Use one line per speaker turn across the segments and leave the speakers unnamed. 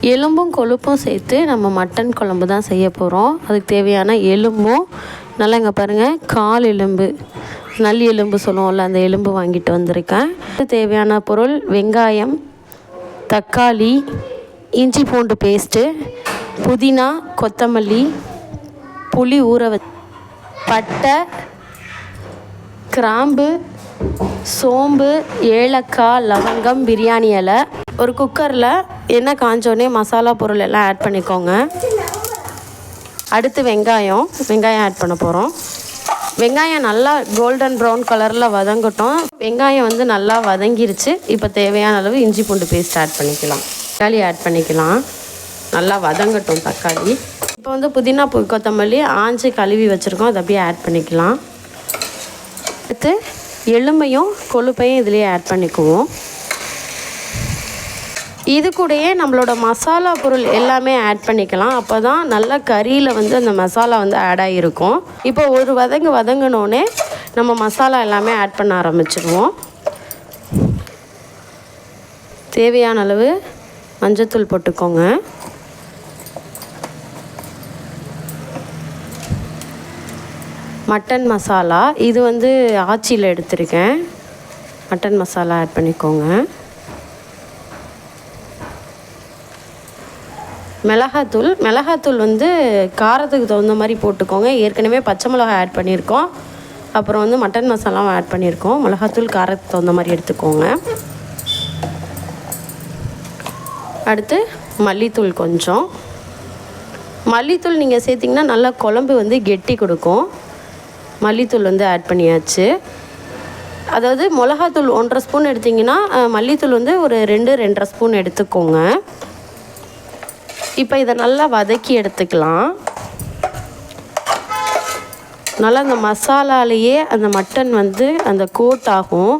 எலும்பும் கொழுப்பும் சேர்த்து நம்ம மட்டன் குழம்பு தான் செய்ய போகிறோம் அதுக்கு தேவையான எலும்பும் நல்லா இங்கே பாருங்கள் கால் எலும்பு நல்லி எலும்பு சொல்லுவோம்ல அந்த எலும்பு வாங்கிட்டு வந்திருக்கேன். தேவையான பொருள் வெங்காயம் தக்காளி இஞ்சி பூண்டு பேஸ்ட்டு புதினா கொத்தமல்லி புளி ஊற வ பட்டை கிராம்பு சோம்பு ஏலக்காய் லவங்கம் பிரியாணி இலை ஒரு குக்கரில் என்ன காஞ்சோடனே மசாலா பொருள் எல்லாம் ஆட் பண்ணிக்கோங்க. அடுத்து வெங்காயம். வெங்காயம் ஆட் பண்ண போகிறோம் வெங்காயம் நல்லா கோல்டன் ப்ரௌன் கலரில் வதங்கட்டும். வெங்காயம் வந்து நல்லா வதங்கிருச்சு. இப்போ தேவையான அளவு இஞ்சி பூண்டு பேஸ்ட் ஆட் பண்ணிக்கலாம். தக்காளி ஆட் பண்ணிக்கலாம். நல்லா வதங்கட்டும் தக்காளி. இப்போ வந்து புதினா பு கொத்தமல்லி ஆஞ்சு கழுவி வச்சுருக்கோம். அதை அப்படியே ஆட் பண்ணிக்கலாம். அடுத்து எலும்பையும் கொழுப்பையும் இதுலேயே ஆட் பண்ணிக்குவோம். இது கூடயே நம்மளோட மசாலா பொருள் எல்லாமே ஆட் பண்ணிக்கலாம். அப்போ தான் நல்லா கறியில் வந்து அந்த மசாலா வந்து ஆட் ஆகிருக்கும் இப்போ ஒரு வதங்கு வதங்கினோடனே நம்ம மசாலா எல்லாமே ஆட் பண்ண ஆரம்பிச்சிடுவோம் தேவையான அளவு மஞ்சத்தூள் போட்டுக்கோங்க. மட்டன் மசாலா இது வந்து ஆச்சியில் எடுத்திருக்கேன். மட்டன் மசாலா ஆட் பண்ணிக்கோங்க. மிளகாத்தூள். மிளகாத்தூள் வந்து காரத்துக்கு தகுந்த மாதிரி போட்டுக்கோங்க. ஏற்கனவே பச்சை மிளகா ஆட் பண்ணியிருக்கோம். அப்புறம் வந்து மட்டன் மசாலாவும் ஆட் பண்ணியிருக்கோம். மிளகாத்தூள் காரத்துக்கு தகுந்த மாதிரி எடுத்துக்கோங்க. அடுத்து மல்லித்தூள் கொஞ்சம். மல்லித்தூள் நீங்கள் சேர்த்திங்கன்னா நல்லா குழம்பு வந்து கெட்டி கொடுக்கும். மல்லித்தூள் வந்து ஆட் பண்ணியாச்சு. அதாவது மிளகாத்தூள் ஒன்றரை ஸ்பூன் எடுத்திங்கன்னா மல்லித்தூள் வந்து ஒரு ரெண்டு ரெண்டரை ஸ்பூன் எடுத்துக்கோங்க. இப்போ இதை நல்லா வதக்கி எடுத்துக்கலாம். நல்லா அந்த மசாலாலேயே அந்த மட்டன் வந்து அந்த கோட் ஆகும்.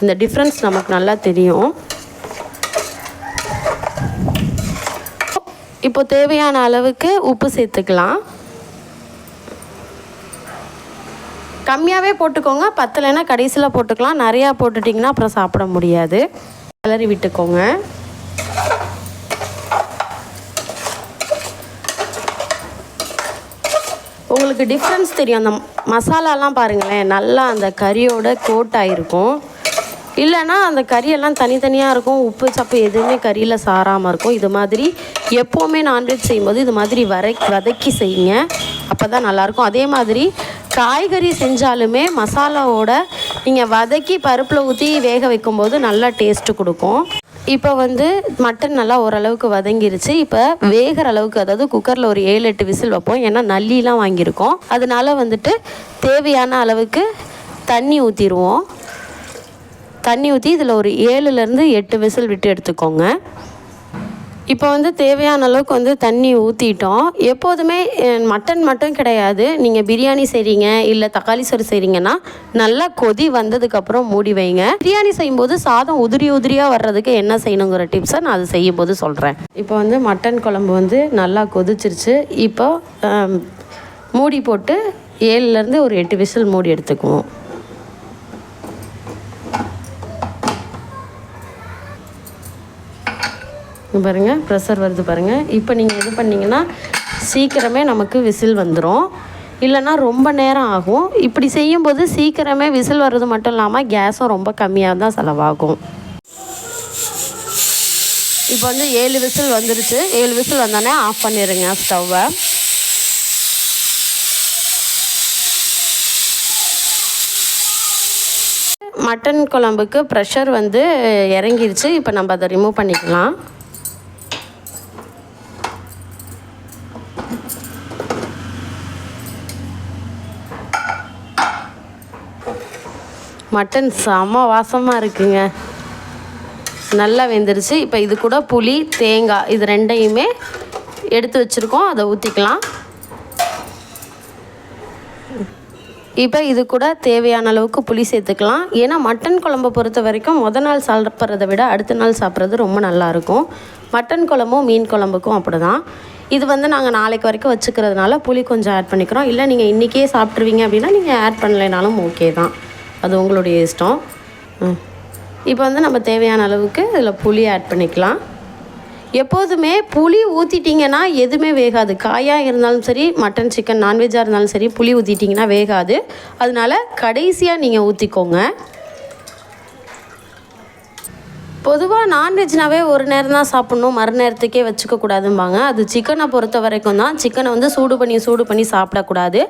அந்த டிஃப்ரென்ஸ் நமக்கு நல்லா தெரியும். இப்போ தேவையான அளவுக்கு உப்பு சேர்த்துக்கலாம். கம்மியாகவே போட்டுக்கோங்க. பத்தலைன்னா கடைசியில் போட்டுக்கலாம். நிறையா போட்டுட்டிங்கன்னா அப்புறம் சாப்பிட முடியாது. கிளறி விட்டுக்கோங்க. உங்களுக்கு டிஃப்ரென்ஸ் தெரியும். அந்த மசாலாலாம் பாருங்களேன் நல்லா அந்த கறியோட கோட் ஆகிருக்கும் இல்லைன்னா அந்த கறியெல்லாம் தனித்தனியாக இருக்கும். உப்பு சப்பு எதுவுமே கறியில் சாராமல் இருக்கும். இது மாதிரி எப்போவுமே நான்வெஜ் செய்யும்போது இது மாதிரி வரை வதக்கி செய்யுங்க. அப்போ தான் நல்லாயிருக்கும். அதே மாதிரி காய்கறி செஞ்சாலுமே மசாலாவோட நீங்கள் வதக்கி பருப்பில் ஊற்றி வேக வைக்கும்போது நல்லா டேஸ்ட்டு கொடுக்கும். இப்போ வந்து மட்டன் நல்லா ஓரளவுக்கு வதங்கிருச்சு. இப்போ வேகிற அளவுக்கு அதாவது குக்கரில் ஒரு ஏழு எட்டு விசில் வைப்போம். ஏன்னா நல்லிலாம் வாங்கியிருக்கோம். அதனால வந்துட்டு தேவையான அளவுக்கு தண்ணி ஊற்றிடுவோம் தண்ணி ஊற்றி இதில் ஒரு ஏழுலேருந்து எட்டு விசில் விட்டு எடுத்துக்கோங்க. இப்போ வந்து தேவையான அளவுக்கு வந்து தண்ணி ஊற்றிட்டோம் எப்போதுமே மட்டன் மட்டும் கிடையாது. நீங்கள் பிரியாணி செய்கிறீங்க இல்லை தக்காளி சோறு செய்கிறீங்கன்னா நல்லா கொதி வந்ததுக்கப்புறம் மூடி வைங்க. பிரியாணி செய்யும்போது சாதம் உதிரி உதிரியாக வர்றதுக்கு என்ன செய்யணுங்கிற டிப்ஸை நான் அது செய்யும்போது சொல்கிறேன் இப்போ வந்து மட்டன் குழம்பு வந்து நல்லா கொதிச்சிருச்சு. இப்போ மூடி போட்டு ஏழுலேருந்து ஒரு எட்டு விசில் மூடி எடுத்துக்குவோம். பாருங்கள் ப்ரெஷர் வருது பாருங்கள் இப்போ நீங்கள் இது பண்ணிங்கன்னா சீக்கிரமே நமக்கு விசில் வந்துடும் இல்லைன்னா ரொம்ப நேரம் ஆகும். இப்படி செய்யும்போது சீக்கிரமே விசில் வர்றது மட்டும் இல்லாமல் கேஸும் ரொம்ப கம்மியாக தான் செலவாகும். இப்போ வந்து ஏழு விசில் வந்துருச்சு. ஏழு விசில் வந்தோடனே ஆஃப் பண்ணிடுங்க ஸ்டவ்வை மட்டன் குழம்புக்கு ப்ரெஷர் வந்து இறங்கிருச்சு. இப்போ நம்ம அதை ரிமூவ் பண்ணிக்கலாம். மட்டன் செம வாசமாக இருக்குங்க. நல்லா வெந்துருச்சு. இப்போ இது கூட புளி தேங்காய் இது ரெண்டையுமே எடுத்து வச்சுருக்கோம். அதை ஊற்றிக்கலாம் இப்போ இது கூட தேவையான அளவுக்கு புளி சேர்த்துக்கலாம். ஏன்னா மட்டன் குழம்பை பொறுத்த வரைக்கும் முத நாள் சாப்பிட்றதை விட அடுத்த நாள் சாப்பிட்றது ரொம்ப நல்லாயிருக்கும் மட்டன் குழம்பும் மீன் குழம்புக்கும் அப்படி தான் இது வந்து நாங்கள் நாளைக்கு வரைக்கும் வச்சுக்கிறதுனால புளி கொஞ்சம் ஆட் பண்ணிக்கிறோம். இல்லை நீங்கள் இன்றைக்கே சாப்பிட்ருவீங்க அப்படின்னா நீங்கள் ஆட் பண்ணலைனாலும் ஓகே தான். அது உங்களுடைய இஷ்டம். ம். இப்போ வந்து நம்ம தேவையான அளவுக்கு இதில் புளி ஆட் பண்ணிக்கலாம். எப்போதுமே புளி ஊற்றிட்டிங்கன்னா எதுவுமே வேகாது. காயாக இருந்தாலும் சரி மட்டன் சிக்கன் நான்வெஜ்ஜாக இருந்தாலும் சரி புளி ஊற்றிட்டிங்கன்னா வேகாது. அதனால கடைசியாக நீங்கள் ஊற்றிக்கோங்க பொதுவாக நான்வெஜ்னாவே ஒரு நேரம் தான் சாப்பிட்ணும். மறுநேரத்துக்கே வச்சுக்கக்கூடாதும்பாங்க அது சிக்கனை பொறுத்த வரைக்கும் தான். சிக்கனை வந்து சூடு பண்ணி சூடு பண்ணி சாப்பிடக்கூடாது.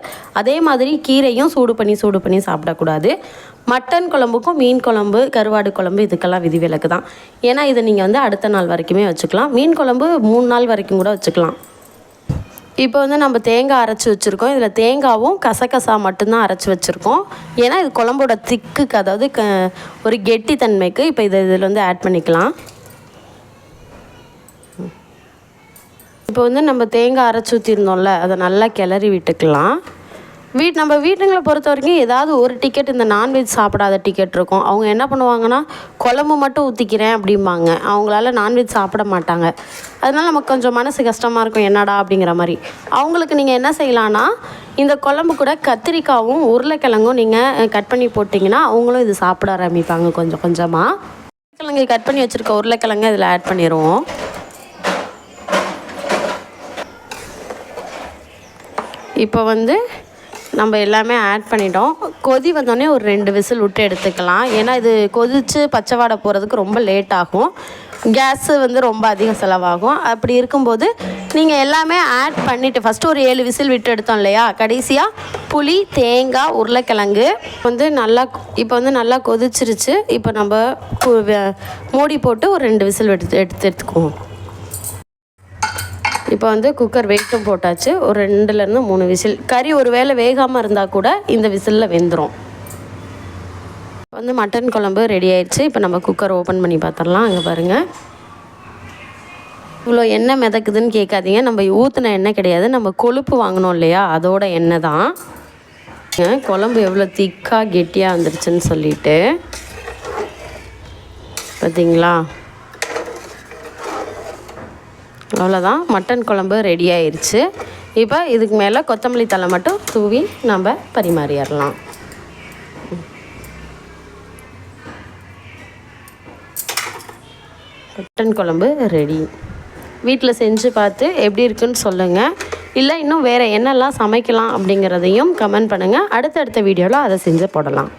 அதே மாதிரி கீரையும் சூடு பண்ணி சூடு பண்ணி சாப்பிடக்கூடாது. மட்டன் குழம்புக்கும் மீன் குழம்பு கருவாடு குழம்பு இதுக்கெல்லாம் விதிவிலக்கு தான். ஏன்னா இதை நீங்கள் வந்து அடுத்த நாள் வரைக்குமே வச்சுக்கலாம். மீன் குழம்பு மூணு நாள் வரைக்கும் கூட வச்சுக்கலாம். இப்போ வந்து நம்ம தேங்காய் அரைச்சி வச்சுருக்கோம். இதில் தேங்காவும் கசகசா மட்டும்தான் அரைச்சி வச்சுருக்கோம். ஏன்னா இது குழம்போட திக்குக்கு அதாவது க ஒரு கெட்டித்தன்மைக்கு இப்போ இதை இதில் வந்து ஆட் பண்ணிக்கலாம். இப்போ வந்து நம்ம தேங்காய் அரைச்சி ஊற்றிருந்தோம்ல அதை நல்லா கிளறி விட்டுக்கலாம். வீட் நம்ம வீட்டுங்களை பொறுத்த வரைக்கும் ஏதாவது ஒரு டிக்கெட் இந்த நான்வெஜ் சாப்பிடாத டிக்கெட் இருக்கும். அவங்க என்ன பண்ணுவாங்கன்னா குழம்பு மட்டும் ஊற்றிக்கிறேன் அப்படிம்பாங்க. அவங்களால நான்வெஜ் சாப்பிட மாட்டாங்க. அதனால நமக்கு கொஞ்சம் மனசு கஷ்டமாக இருக்கும் என்னடா அப்படிங்கிற மாதிரி. அவங்களுக்கு நீங்கள் என்ன செய்யலான்னா இந்த குழம்பு கூட கத்திரிக்காவும் உருளைக்கிழங்கும் நீங்கள் கட் பண்ணி போட்டிங்கன்னா அவங்களும் இது சாப்பிட ஆரம்பிப்பாங்க கொஞ்சம் கொஞ்சமாக உருளைக்கிழங்கு கட் பண்ணி வச்சுருக்க உருளைக்கிழங்கு இதில் ஆட் பண்ணிடுவோம் இப்போ வந்து நம்ம எல்லாமே ஆட் பண்ணிட்டோம். கொதி வந்தோடனே ஒரு ரெண்டு விசில் விட்டு எடுத்துக்கலாம். ஏன்னா இது கொதித்து பச்சை வாடை போகிறதுக்கு ரொம்ப லேட் ஆகும். கேஸு வந்து ரொம்ப அதிக செலவாகும். அப்படி இருக்கும்போது நீங்கள் எல்லாமே ஆட் பண்ணிவிட்டு ஃபஸ்ட்டு ஒரு ஏழு விசில் விட்டு எடுத்தோம் இல்லையா? கடைசியாக புளி தேங்காய் உருளைக்கிழங்கு வந்து நல்லா இப்போ வந்து நல்லா கொதிச்சிருச்சு. இப்போ நம்ம மூடி போட்டு ஒரு ரெண்டு விசில் எடுத்து எடுத்து எடுத்துக்குவோம். இப்போ வந்து குக்கர் வெயிட்டும் போட்டாச்சு. ஒரு ரெண்டுலேருந்து மூணு விசில். கறி ஒரு வேளை வேகாமல் இருந்தால் கூட இந்த விசிலில் வெந்துடும் வந்து மட்டன் குழம்பு ரெடி ஆயிடுச்சு. இப்போ நம்ம குக்கர் ஓப்பன் பண்ணி பார்த்துடலாம் அங்கே பாருங்கள் இவ்வளோ எண்ணெய் மிதக்குதுன்னு கேட்காதீங்க. நம்ம ஊற்றின எண்ணெய் கிடையாது. நம்ம கொழுப்பு வாங்கினோம் இல்லையா? அதோட எண்ணெய் தான். குழம்பு எவ்வளோ திக்காக கெட்டியாக வந்துருச்சுன்னு சொல்லிட்டு. பார்த்தீங்களா அவ்வளோதான் மட்டன் குழம்பு ரெடி ஆயிடுச்சு இப்போ இதுக்கு மேலே கொத்தமல்லி தழை மட்டும் தூவி நம்ம பரிமாறிடலாம். மட்டன் குழம்பு ரெடி வீட்டில் செஞ்சு பார்த்து எப்படி இருக்குன்னு சொல்லுங்கள் இல்லை இன்னும் வேறு என்னெல்லாம் சமைக்கலாம் அப்படிங்கிறதையும் கமெண்ட் பண்ணுங்கள் அடுத்தடுத்த வீடியோவில் அதை செஞ்சு போடலாம்.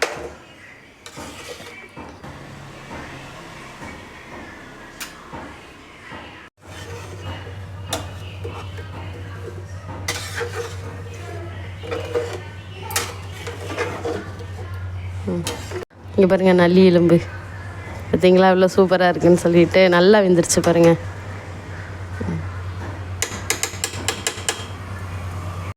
இங்கே பாருங்கள் நல்லி எலும்பு. பார்த்தீங்களா இவ்வளோ சூப்பராக இருக்குன்னு சொல்லிட்டு நல்லா வெந்துருச்சு பாருங்கள்